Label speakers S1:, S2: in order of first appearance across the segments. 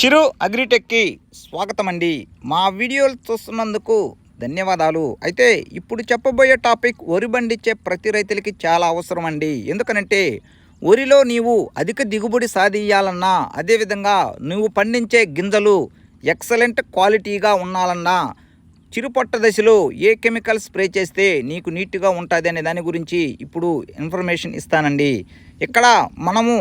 S1: చిరు అగ్రిటెక్కి స్వాగతం అండి మా వీడియోలు చూస్తున్నందుకు ధన్యవాదాలు. అయితే ఇప్పుడు చెప్పబోయే టాపిక్ వరి పండించే ప్రతి రైతులకి చాలా అవసరం అండి ఎందుకనంటే వరిలో నీవు అధిక దిగుబడి సాధించాలన్నా అదేవిధంగా నువ్వు పండించే గింజలు ఎక్సలెంట్ క్వాలిటీగా ఉండాలన్నా చిరుపట్ట దశలో ఏ కెమికల్ స్ప్రే చేస్తే నీకు నీట్గా ఉంటుంది అనే దాని గురించి ఇప్పుడు ఇన్ఫర్మేషన్ ఇస్తానండి. ఇక్కడ మనము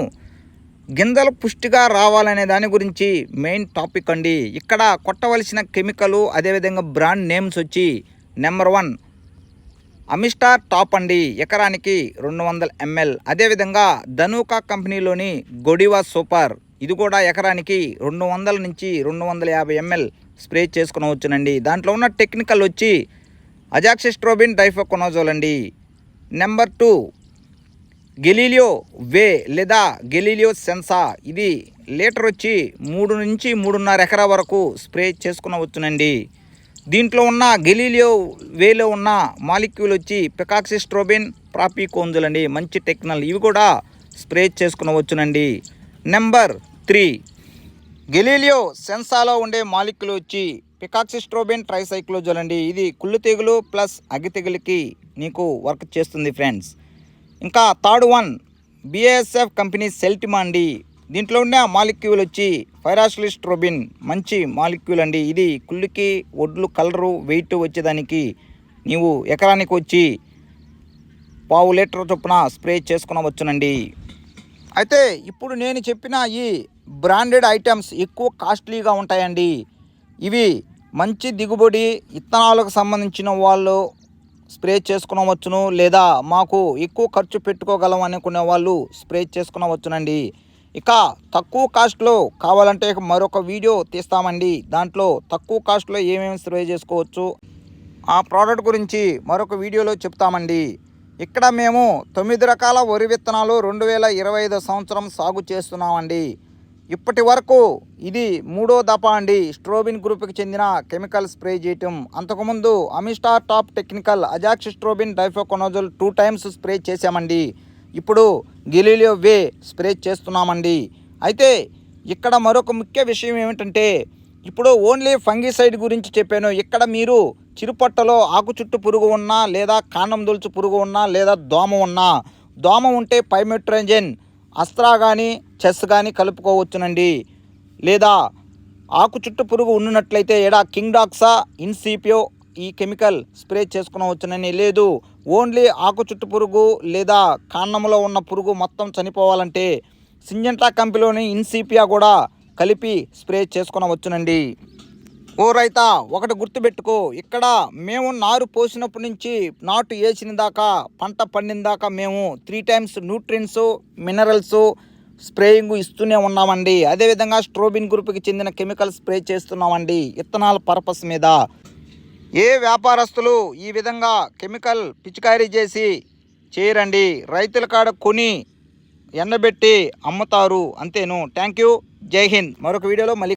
S1: గింజలు పుష్టిగా రావాలనే దాని గురించి మెయిన్ టాపిక్ అండి. ఇక్కడ కొట్టవలసిన కెమికల్ అదేవిధంగా బ్రాండ్ నేమ్స్ వచ్చి నెంబర్ వన్ అమిస్టార్ టాప్ అండి. ఎకరానికి రెండు వందల ఎంఎల్. అదేవిధంగా ధనుకా కంపెనీలోని గొడివా సూపర్. ఇది కూడా ఎకరానికి రెండు వందల నుంచి రెండు వందల యాభై ఎంఎల్ స్ప్రే చేసుకునవచ్చునండి. దాంట్లో ఉన్న టెక్నికల్ వచ్చి అజాక్సిస్ట్రోబిన్ డైఫోకొనోజోల్ అండి. నెంబర్ టూ గెలీలియో వే లేదా గెలీలియో సెన్సా. ఇది లీటర్ వచ్చి మూడు నుంచి మూడున్నర ఎకరా వరకు స్ప్రే చేసుకునవచ్చునండి. దీంట్లో ఉన్న గెలీలియో వేలో ఉన్న మాలిక్యూల్ వచ్చి పికాక్సిస్ట్రోబిన్ ప్రాపికోంజుల్ అండి మంచి టెక్నల్. ఇవి కూడా స్ప్రే చేసుకునవచ్చునండి. Number three. గెలీలియో సెన్సాలో ఉండే మాలిక్యూల్ వచ్చి పికాక్సిస్ట్రోబిన్ ట్రైసైక్లోజోల్ అండి ఇది కుళ్ళు తెగులు ప్లస్ అగ్గి తెగులకి నీకు వర్క్ చేస్తుంది ఫ్రెండ్స్. ఇంకా third one BASF company Seltima అండి దీంట్లో ఉన్న మాలిక్యూల్ వచ్చి ఫైరాస్లిస్ట్రోబిన్ మంచి మాలిక్యూల్ అండి. ఇది కుళ్ళుకి ఒడ్లు కలరు వెయిట్ వచ్చేదానికి నీవు ఎకరానికి వచ్చి పావు లీటర్ చొప్పున స్ప్రే చేసుకునవచ్చునండి. అయితే ఇప్పుడు నేను చెప్పిన ఈ బ్రాండెడ్ ఐటమ్స్ ఎక్కువ కాస్ట్లీగా ఉంటాయండి. ఇవి మంచి దిగుబడి ఇత్తనాలకు సంబంధించిన వాళ్ళు స్ప్రే చేసుకునవచ్చును లేదా మాకు ఎక్కువ ఖర్చు పెట్టుకోగలం అనుకునే వాళ్ళు స్ప్రే చేసుకునవచ్చునండి. ఇక తక్కువ కాస్ట్లో కావాలంటే మరొక వీడియో తీస్తామండి. దాంట్లో తక్కువ కాస్ట్లో ఏమేమి స్ప్రే చేసుకోవచ్చు? ఆ ప్రోడక్ట్ గురించి మరొక వీడియోలో చెప్తామండి. ఇక్కడ మేము తొమ్మిది రకాల వరి విత్తనాలు రెండు వేల ఇరవై ఐదు సంవత్సరం సాగు చేస్తున్నామండి. ఇప్పటి వరకు ఇది మూడో దఫ అండి. స్ట్రోబిన్ గ్రూప్కి చెందిన కెమికల్ స్ప్రే చేయటం. అంతకుముందు Amistar top technical azoxystrobin difenoconazole two times spray చేశామండి. ఇప్పుడు గెలీలియో వే స్ప్రే చేస్తున్నామండి. అయితే ఇక్కడ మరొక ముఖ్య విషయం ఏమిటంటే ఇప్పుడు ఓన్లీ ఫంగిసైడ్ గురించి చెప్పాను. ఇక్కడ మీరు చిరుపట్టలో ఆకు చుట్టూ పురుగు ఉన్నా లేదా కాండం దొలుచు పురుగు ఉన్నా లేదా దోమ ఉన్నా దోమ ఉంటే పైమెట్రోజెన్ అస్త్రా కానీ చెస్ కానీ కలుపుకోవచ్చునండి. లేదా ఆకు చుట్టూ పురుగు ఉన్నట్లయితే ఎడా కింగ్డాక్సా ఇన్సీపియో ఇన్సిపియో ఈ కెమికల్ స్ప్రే చేసుకునవచ్చునని లేదు. ఓన్లీ ఆకు చుట్టు పురుగు లేదా కాండంలో ఉన్న పురుగు మొత్తం చనిపోవాలంటే సింజంటా కంపెనీలోని ఇన్సిపియా కూడా కలిపి స్ప్రే చేసుకునవచ్చునండి. ఓ రైతా ఒకటి గుర్తుపెట్టుకో. ఇక్కడ మేము నారు పోసినప్పటి నుంచి నాటు వేసిన దాకా పంట పండిన దాకా మేము three times nutrients minerals spraying ఇస్తూనే ఉన్నామండి. అదేవిధంగా స్ట్రోబిన్ గ్రూప్కి చెందిన కెమికల్ స్ప్రే చేస్తున్నామండి. విత్తనాల పర్పస్ మీద. ఏ వ్యాపారస్తులు ఈ విధంగా కెమికల్ పిచికారీ చేసి చేయరండి. రైతుల కాడ కొని ఎండబెట్టి అమ్ముతారు. అంతేను. థ్యాంక్ యూ జై హింద్. మరొక వీడియోలో మళ్ళీ